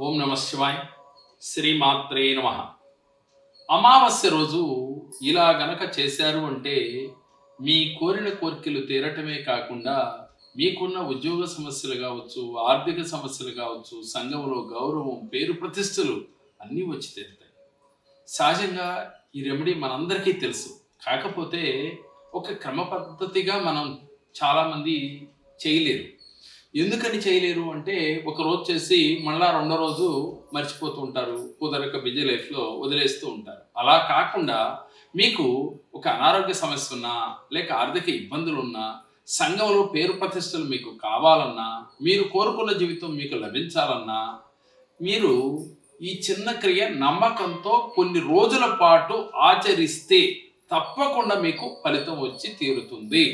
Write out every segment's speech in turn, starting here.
ఓం నమ శివాయ్ శ్రీమాత్రే నమ. అమావాస్య రోజు ఇలా గనక చేశారు అంటే మీ కోరిన కోరికలు తీరటమే కాకుండా మీకున్న ఉద్యోగ సమస్యలు కావచ్చు ఆర్థిక సమస్యలు కావచ్చు సంఘంలో గౌరవం పేరు ప్రతిష్టలు అన్నీ వచ్చి తీరుతాయి. సహజంగా ఈ రెమెడీ మనందరికీ తెలుసు. కాకపోతే ఒక క్రమ పద్ధతిగా మనం చాలామంది చేయలేరు. ఎందుకని చేయలేరు అంటే ఒక రోజు చేసి మళ్ళా రెండో రోజు మర్చిపోతూ ఉంటారు కుదరక బిజీ లైఫ్లో వదిలేస్తూ ఉంటారు. అలా కాకుండా మీకు ఒక అనారోగ్య సమస్య ఉన్నా లేక ఆర్థిక ఇబ్బందులు ఉన్నా సంఘంలో పేరు ప్రతిష్టలు మీకు కావాలన్నా మీరు కోరుకున్న జీవితం మీకు లభించాలన్నా మీరు ఈ చిన్న క్రియ నమ్మకంతో కొన్ని రోజుల పాటు ఆచరిస్తే తప్పకుండా మీకు ఫలితం వచ్చి తీరుతుంది.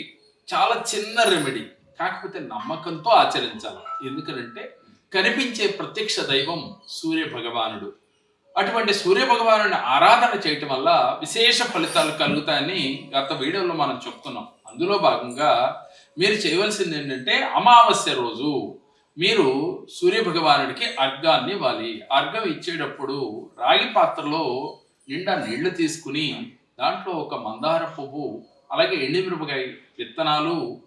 చాలా చిన్న రెమెడీ. కాకపోతే నమ్మకంతో ఆచరించాలి. ఎందుకనంటే కనిపించే ప్రత్యక్ష దైవం సూర్య భగవానుడు అటువంటి సూర్య భగవానుని ఆరాధన చేయటం వల్ల విశేష ఫలితాలు కలుగుతాయని గత వీడియోలో మనం చెప్తున్నాం. అందులో భాగంగా మీరు చేయవలసింది ఏంటంటే అమావాస్య రోజు మీరు సూర్య భగవానుడికి అర్ఘాన్ని ఇవ్వాలి. అర్ఘం ఇచ్చేటప్పుడు రాగి పాత్రలో నిండా నీళ్ళు తీసుకుని దాంట్లో ఒక మందార పువ్వు అలాగే ఎండిమిరపకాయ విత్తనాలు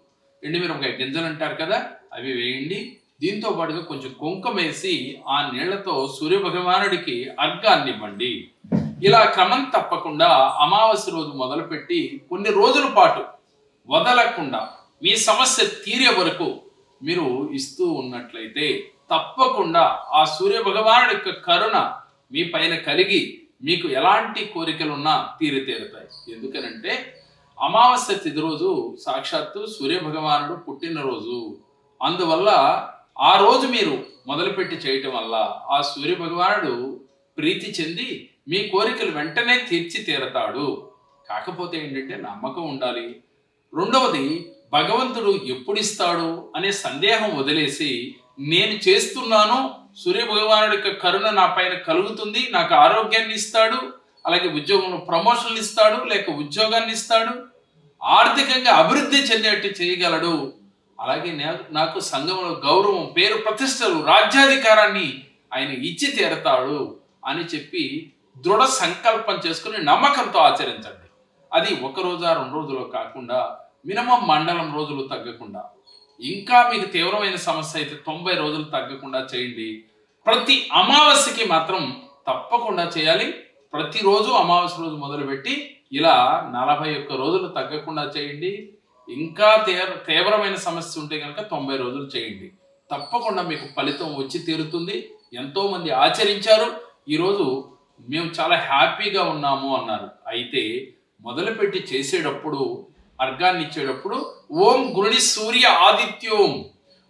ఎండుమిరపకాయ గింజలు అంటారు కదా అవి వేయండి. దీంతో పాటుగా కొంచెం కుంకం వేసి ఆ నీళ్ళతో సూర్య భగవానుడికి అర్ఘాన్ని ఇవ్వండి. ఇలా క్రమం తప్పకుండా అమావాస్య రోజు మొదలుపెట్టి కొన్ని రోజుల పాటు వదలకుండా మీ సమస్య తీరే వరకు మీరు ఇస్తూ ఉన్నట్లయితే తప్పకుండా ఆ సూర్య భగవానుడి యొక్క కరుణ మీ పైన కలిగి మీకు ఎలాంటి కోరికలున్నా తీరి తీరుతాయి ఎందుకనంటే అమావాస్య తిథి రోజు సాక్షాత్తు సూర్య భగవానుడు పుట్టినరోజు. అందువల్ల ఆ రోజు మీరు మొదలుపెట్టి చేయటం వల్ల ఆ సూర్య భగవానుడు ప్రీతి చెంది మీ కోరికలు వెంటనే తీర్చి తీరతాడు. కాకపోతే ఏంటంటే నమ్మకం ఉండాలి. రెండవది భగవంతుడు ఎప్పుడు ఇస్తాడు అనే సందేహం వదిలేసి నేను చేస్తున్నాను సూర్య భగవానుడి యొక్క కరుణ నా పైన కలుగుతుంది నాకు ఆరోగ్యాన్ని ఇస్తాడు అలాగే ఉద్యోగంలో ప్రమోషన్లు ఇస్తాడు లేక ఉద్యోగాన్ని ఇస్తాడు ఆర్థికంగా అభివృద్ధి చెందేట్టు చేయగలడు. అలాగే నాకు సంఘంలో గౌరవం పేరు ప్రతిష్టలు రాజ్యాధికారాన్ని ఆయన ఇచ్చి తీరతాడు అని చెప్పి దృఢ సంకల్పం చేసుకుని నమ్మకంతో ఆచరించండి. అది ఒక రోజా రెండు రోజులు కాకుండా మినిమం మండలం రోజులు తగ్గకుండా ఇంకా మీకు తీవ్రమైన సమస్య అయితే తొంభై రోజులు తగ్గకుండా చేయండి. ప్రతి అమావాస్యకి మాత్రం తప్పకుండా చేయాలి. ప్రతిరోజు అమావాస్య రోజు మొదలుపెట్టి ఇలా నలభై ఒక్క రోజులు తగ్గకుండా చేయండి. ఇంకా తీవ్ర తీవ్రమైన సమస్య ఉంటే కనుక తొంభై రోజులు చేయండి. తప్పకుండా మీకు ఫలితం వచ్చి తీరుతుంది. ఎంతోమంది ఆచరించారు. ఈరోజు మేము చాలా హ్యాపీగా ఉన్నాము అన్నారు. అయితే మొదలుపెట్టి చేసేటప్పుడు అర్ఘాన్ని ఇచ్చేటప్పుడు ఓం గురుని సూర్య ఆదిత్యోం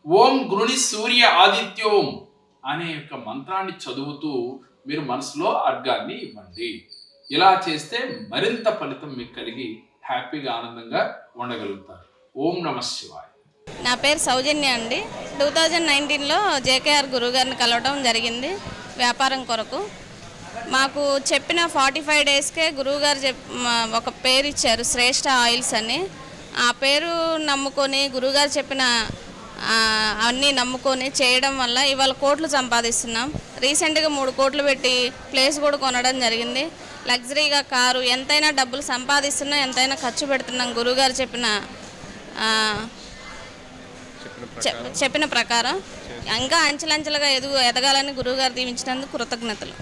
ఓం గురుని సూర్య ఆదిత్యోం అనే యొక్క మంత్రాన్ని చదువుతూ మీరు మనసులో అర్ఘాన్ని ఇవ్వండి. ఇలా చేస్తే మరింత ఫలితం మీకు కలిగి హ్యాపీగా ఆనందంగా ఉండగలుగుతారు. ఓం నమ శివాయ. నా పేరు సౌజన్య అండి. టూ థౌజండ్ నైన్టీన్లో జేకేఆర్ గురుగారిని కలవడం జరిగింది వ్యాపారం కొరకు. మాకు చెప్పిన ఫార్టీ ఫైవ్ డేస్కే గురువుగారు చెప్ మా- ఒక పేరు ఇచ్చారు శ్రేష్ఠ ఆయిల్స్ అని. ఆ పేరు నమ్ముకొని గురువుగారు చెప్పిన అన్నీ నమ్ముకొని చేయడం వల్ల ఇవాళ కోట్లు సంపాదిస్తున్నాం. రీసెంట్గా మూడు కోట్లు పెట్టి ప్లేస్ కూడా కొనడం జరిగింది. లగ్జరీగా కారు ఎంతైనా డబ్బులు సంపాదిస్తున్నా ఎంతైనా ఖర్చు పెడుతున్నాం. గురువుగారు చెప్పిన చెప్పిన ప్రకారం. ఇంకా అంచెలంచెలుగా ఎదుగు ఎదగాలని గురువుగారు దీవించినందుకు కృతజ్ఞతలు.